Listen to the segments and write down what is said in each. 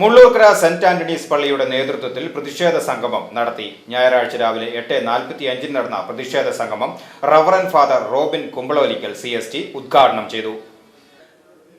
Mullurkara saint Antony's പള്ളിയുടെ നേതൃത്വത്തിൽ പ്രതിഷേധ സംഗമം നടത്തി. ഞായറാഴ്ച രാവിലെ എട്ട് നാൽപ്പത്തി അഞ്ചിന് നടന്ന പ്രതിഷേധ സംഗമം reverend father Robin Kumbalolickal C ഉദ്ഘാടനം ചെയ്തു.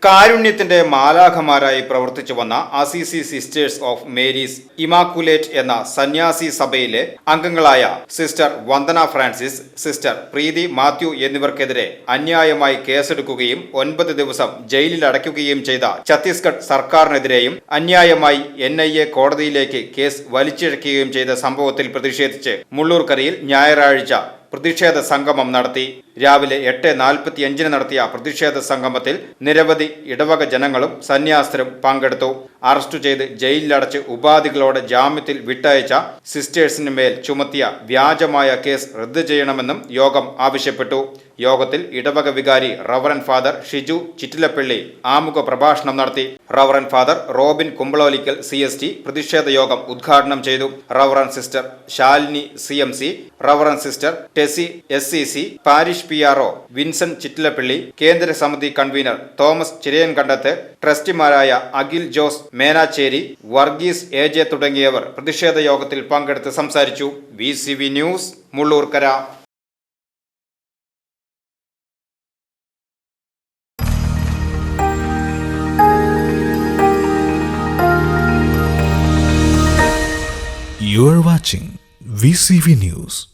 കാരുണ്യത്തിന്റെ മാലാഖമാരായി പ്രവർത്തിച്ചു വന്ന Assisi sisters of Mary's Immaculate എന്ന സന്യാസി സഭയിലെ അംഗങ്ങളായ sister Vandana Francis sister Preethi Mathew എന്നിവർക്കെതിരെ അന്യായമായി കേസെടുക്കുകയും ഒൻപത് ദിവസം ജയിലിൽ അടയ്ക്കുകയും ചെയ്ത ഛത്തീസ്ഗഡ് സർക്കാരിനെതിരെയും അന്യായമായി എൻ ഐ എ കോടതിയിലേക്ക് കേസ് വലിച്ചിഴക്കുകയും ചെയ്ത സംഭവത്തിൽ പ്രതിഷേധിച്ച് മുള്ളൂർക്കരയിൽ ഞായറാഴ്ച പ്രതിഷേധ സംഗമം നടത്തി. രാവിലെ എട്ട് നാൽപ്പത്തി അഞ്ചിന് നടത്തിയ പ്രതിഷേധ സംഗമത്തിൽ നിരവധി ഇടവക ജനങ്ങളും സന്യാസ്ഥരും പങ്കെടുത്തു. അറസ്റ്റ് ചെയ്ത് ജയിലിലടച്ച് ഉപാധികളോടെ ജാമ്യത്തിൽ വിട്ടയച്ച സിസ്റ്റേഴ്സിന് മേൽ ചുമത്തിയ വ്യാജമായ കേസ് റദ്ദു ചെയ്യണമെന്നും യോഗം ആവശ്യപ്പെട്ടു. യോഗത്തിൽ ഇടവക വികാരി റവറൻ ഫാദർ ഷിജു ചിറ്റിലപ്പള്ളി ആമുഖ പ്രഭാഷണം നടത്തി. Reverend father Robin Kumbalolickal C S T പ്രതിഷേധ യോഗം ഉദ്ഘാടനം ചെയ്തു. Reverend sister Shalini C M C reverend sister Tessy S C C parish P R O Vincent Chittilappilly കേന്ദ്ര സമിതി convener Thomas Chirayan Chirayankandath ട്രസ്റ്റിമാരായ Akhil Jose Menachery Varghese A J തുടങ്ങിയവർ പ്രതിഷേധ യോഗത്തിൽ പങ്കെടുത്ത് സംസാരിച്ചു V C V news Mullurkara You are watching VCV News.